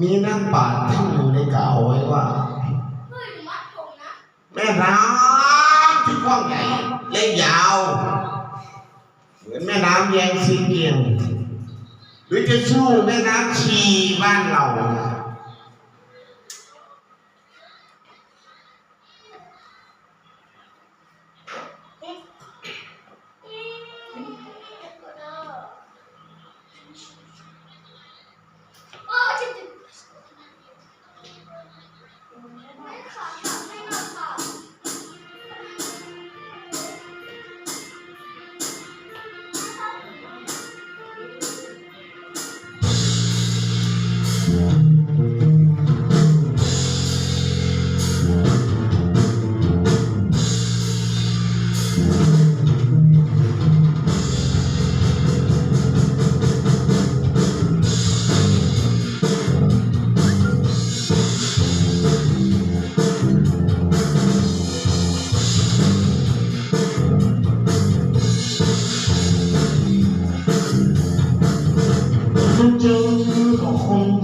มีนักป่าท่านหนึ่งได้กล่าวไว้ว่า แม่น้ำที่กว้างใหญ่และยาว เหมือนแม่น้ำแยงซีเกียง หรือจะสู้แม่น้ำชีบ้านเรา 春江之好风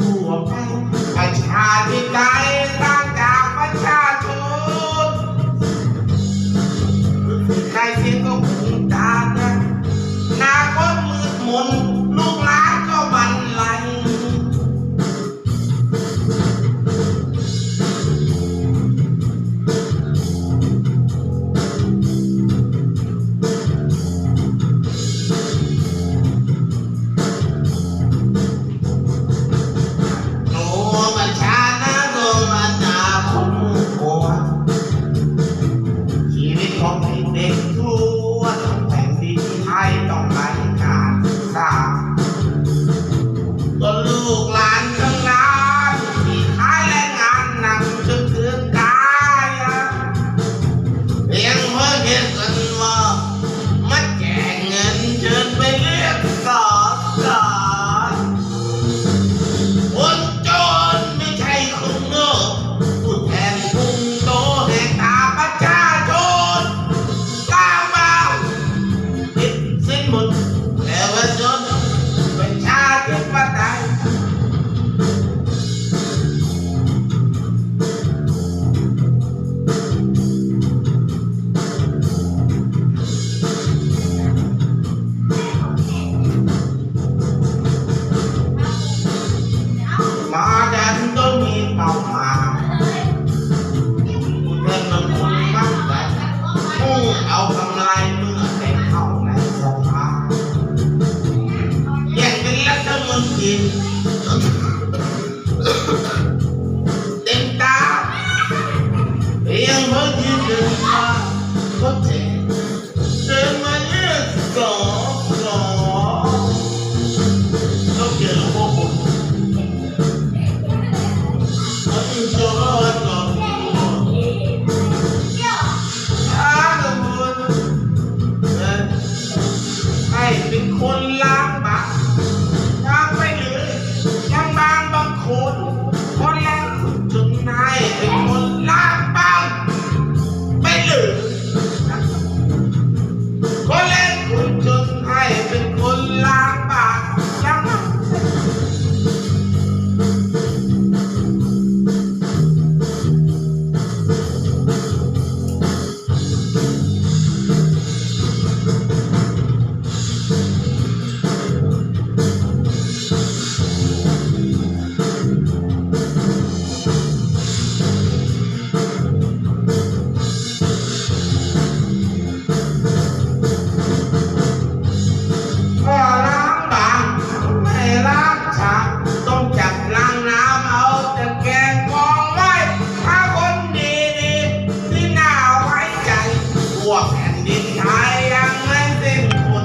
love you. 你太阳很辛。